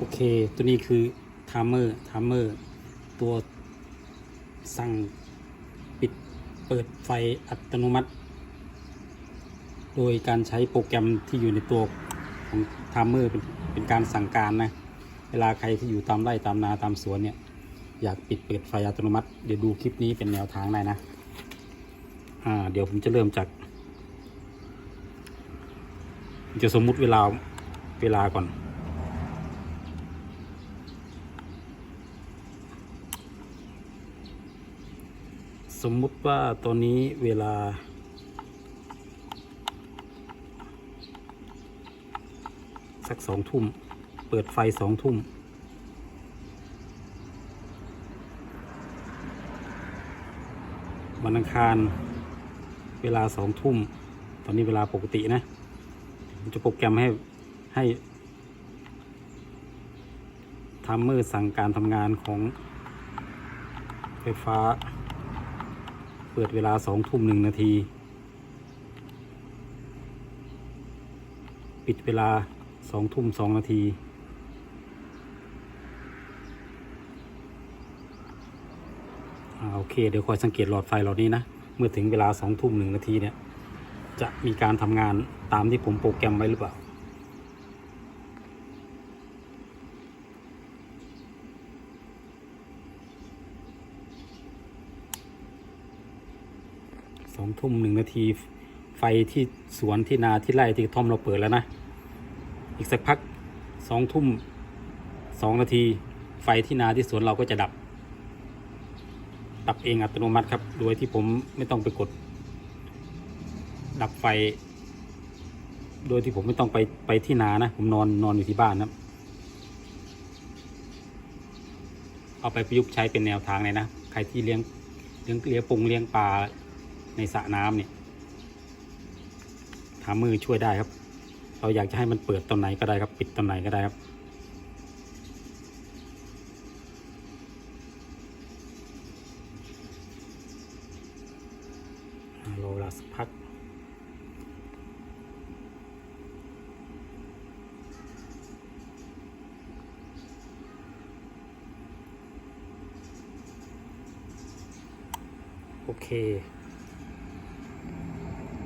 โอเค ตัวนี้คือทามเมอร์ทามเมอร์ตัวสั่งปิดเปิดไฟอัตโนมัติ โดยการใช้โปรแกรมที่อยู่ในตัวของทามเมอร์เป็นเป็นการสั่งการนะ เวลาใครที่อยู่ตามไร่ตามนาตามสวนเนี่ย อยากปิดเปิดไฟอัตโนมัติ เดี๋ยวดูคลิปนี้เป็นแนวทางได้นะ อ่า เดี๋ยวผมจะเริ่มจาก จะสมมุติเวลาเวลาก่อน สมมุติว่าตอนนี้เวลา สักสองทุ่ม เปิดไฟสองทุ่ม วันอังคาร เวลาสองทุ่ม ตอนนี้เวลาปกตินะผมจะโปรแกรมให้ให้ทำมือร์สั่งการทำงานของไฟฟ้า ปิดเวลาสองทุ่มหนึ่งนาที ปิดเวลาสองทุ่มสองนาทีอโอเค เดี๋ยวคอยสังเกตหลอดไฟหลอดนี้นะ เมื่อถึงเวลาสองทุ่มหนึ่งนาทีเนี่ย จะมีการทำงานตามที่ผมโปรแกรมไว้หรือเปล่า สองทุ่มหนึ่งนาที ไฟที่สวนที่นาที่ไร่ที่กระท่อมเราเปิดแล้วนะ อีกสักพักสองทุ่มสองนาที ไฟที่นาที่สวนเราก็จะดับ ดับเองอัตโนมัติครับ โดยที่ผมไม่ต้องไปกด ดับไฟ โดยที่ผมไม่ต้องไปไปที่นานะ ผมนอนนอนอยู่ที่บ้านนะเอาไปประยุกต์ใช้เป็นแนวทางเลยนะ ใครที่เลี้ยงเลี้ยงเลี้ยงปงเลี้ยงปลา ในสระน้ำเนี่ยทามือช่วยได้ครับ เราอยากจะให้มันเปิดตอนไหนก็ได้ครับ ปิดตอนไหนก็ได้ครับอ่ารอเวลาสักพักโอเค